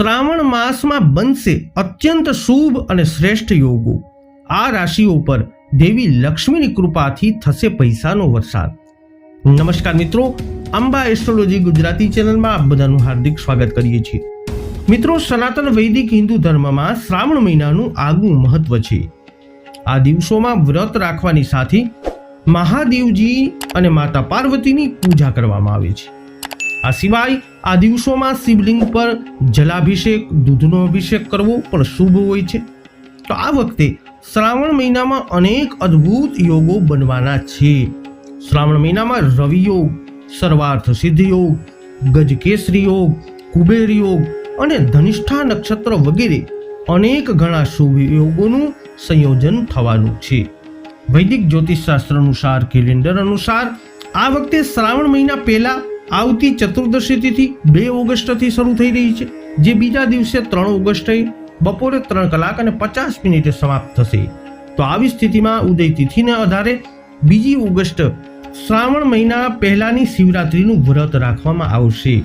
શ્રાવણ માસમાં બનશે અત્યંત શુભ અને શ્રેષ્ઠ યોગો. આ રાશિઓ પર દેવી લક્ષ્મીની કૃપાથી થશે પૈસાનો વરસાદ. નમસ્કાર મિત્રો, અંબા એસ્ટ્રોલોજી ગુજરાતી ચેનલમાં આપ બધાનું હાર્દિક સ્વાગત કરીએ છીએ. મિત્રો, સનાતન વૈદિક હિન્દુ ધર્મમાં શ્રાવણ મહિનાનું આગવું મહત્વ છે. આ દિવસોમાં વ્રત રાખવાની સાથે મહાદેવજી અને માતા પાર્વતીની પૂજા કરવામાં આવે છે. આ સિવાય આ દિવસોમાં શિવલિંગ પર જલાભિષેક, દૂધનો અભિષેક કરવો પણ શુભ હોય છે. તો આ વખતે શ્રાવણ મહિનામાં અનેક અદ્ભુત યોગો બનવાના છે. શ્રાવણ મહિનામાં રવિ યોગ, સર્વાર્થ સિદ્ધ યોગ, ગજકેસરી યોગ, કુબેર યોગ અને ધનિષ્ઠા નક્ષત્ર વગેરે અનેક ઘણા શુભ યોગોનું સંયોજન થવાનું છે. વૈદિક જ્યોતિષશાસ્ત્ર અનુસાર કેલેન્ડર અનુસાર આ વખતે શ્રાવણ મહિના પહેલા આવતી ચતુર્દશી તિથિ બે ઓગસ્ટથી શરૂ થઈ રહી છે, જે બીજા દિવસે ત્રણ ઓગસ્ટે, બપોરે ત્રણ કલાક અને પચાસ મિનિટે સમાપ્ત થશે. તો આવી સ્થિતિમાં ઉદય તિથિને આધારે બીજી ઓગસ્ટ શ્રાવણ મહિના પહેલાની શિવરાત્રિનું વ્રત રાખવામાં આવશે,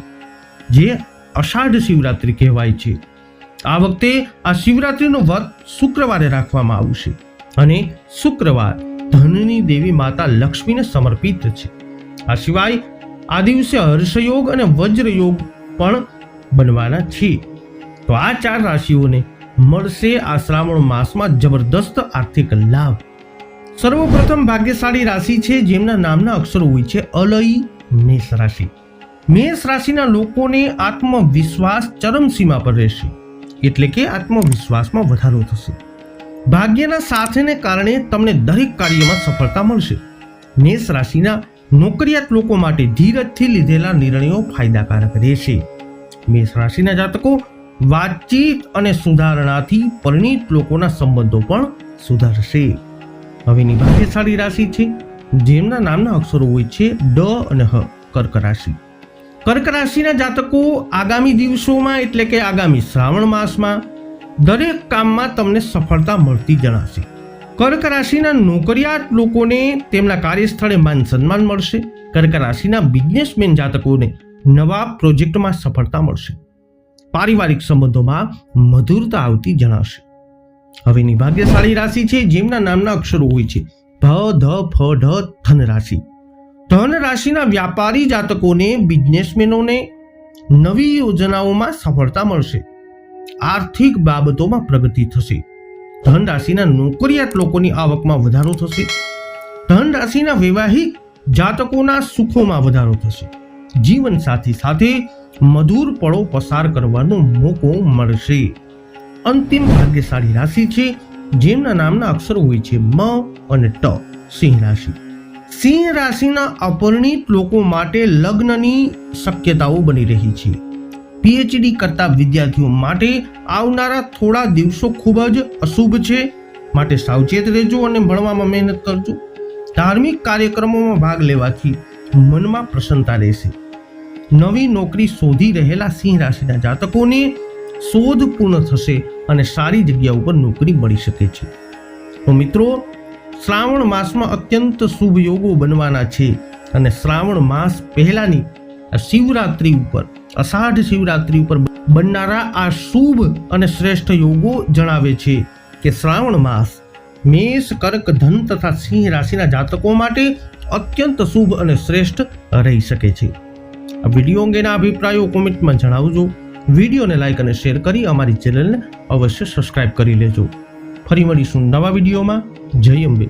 જે અષાઢ શિવરાત્રિ કહેવાય છે. આ વખતે આ શિવરાત્રિનો વ્રત શુક્રવારે રાખવામાં આવશે અને શુક્રવાર ધનની દેવી માતા લક્ષ્મીને સમર્પિત છે. આ સિવાય આ દિવસે હર્ષયોગ અને વજ્રયોગ પણ બનવાના છે તો આ ચાર રાશિઓને મળશે આ શ્રાવણ માસમાં જબરદસ્ત આર્થિક લાભ. સર્વપ્રથમ ભાગ્યશાળી રાશિ છે, જેમના નામના અક્ષરો હોય છે અલય મેષ રાશિ. મેષ રાશિના લોકોને આત્મવિશ્વાસ ચરમસીમા પર રહેશે. એટલે કે આત્મવિશ્વાસમાં વધારો થશે. ભાગ્યના સાથેને કારણે તમને દરેક કાર્યમાં સફળતા મળશે. મેષ રાશિના નોકરિયાત લોકો માટે ધીરજથી લીધેલા નિર્ણયો ફાયદાકારક રહેશે. મેષ રાશિના જાતકો વાતચીત અને સુધારણાથી પરિણીત લોકોના સંબંધો પણ સુધારશે. હવેની ભાગ્યશાળી રાશિ છે, જેમના નામના અક્ષરો હોય છે ડ અને હ, કર્ક રાશિ. કર્ક રાશિના જાતકો આગામી દિવસોમાં એટલે કે આગામી શ્રાવણ માસમાં દરેક કામમાં તમને સફળતા મળતી જણાશે. કર્ક રાશિના નોકરિયાત લોકોને તેમના કાર્યસ્થળે માન સન્માન મળશે. કર્ક રાશિના બિઝનેસમેન જાતકોને નવા પ્રોજેક્ટમાં સફળતા મળશે. પારિવારિક સંબંધોમાં મધુરતા આવતી જણાશે. હવેની ભાગ્યશાળી રાશિ છે, જેમના નામના અક્ષરો હોય છે. ભ ધ, ફ, ઢ, ધન રાશિ. ધન રાશિના વ્યાપારી જાતકોને, બિઝનેસમેનોને નવી યોજનાઓમાં સફળતા મળશે. આર્થિક બાબતોમાં પ્રગતિ થશે. ધન રાશિના નોકરિયાત લોકોની આવકમાં વધારો થશે. ધન રાશિના વૈવાહિક જાતકોના સુખોમાં વધારો થશે. જીવન સાથી સાથે મધુર પળો પસાર કરવાનો મોકો મળશે. અંતિમ ભાગ્યશાળી રાશિ છે, જેમના નામના અક્ષરો હોય છે, મ અને ટ. સિંહ રાશિ. સિંહ રાશિના અપરિણિત લોકો માટે લગ્નની શક્યતાઓ બની રહી છે. પીએચડી કરતા વિદ્યાર્થીઓ માટે આવનારા થોડા દિવસો ખૂબ જ અશુભ છે. માટે સાવચેત રહેજો અને ભણવામાં મહેનત કરજો. ધાર્મિક કાર્યક્રમોમાં ભાગ લેવાથી મનમાં પ્રસન્નતા રહેશે. નવી નોકરી શોધી રહેલા સિંહ રાશિના જાતકોને શોધ પૂર્ણ થશે અને સારી જગ્યા ઉપર નોકરી મળી શકે છે. તો મિત્રો, શ્રાવણ માસમાં અત્યંત શુભ યોગો બનવાના છે અને શ્રાવણ માસ પહેલાની શિવરાત્રિ ઉપર અષાઢ શિવરાત્રિ ઉપર બનનારા આ શુભ અને શ્રેષ્ઠ યોગો જણાવે છે કે શ્રાવણ માસ મેષ, કર્ક, ધન તથા સિંહ રાશિના જાતકો માટે અત્યંત શુભ અને શ્રેષ્ઠ રહી શકે છે. આ વીડિયો અંગેના અભિપ્રાયો કોમેન્ટમાં જણાવજો. વિડીયોને લાઇક અને શેર કરી અમારી ચેનલને અવશ્ય સબસ્ક્રાઇબ કરી લેજો. ફરી મળીશું નવા વિડીયોમાં. જય અંબે.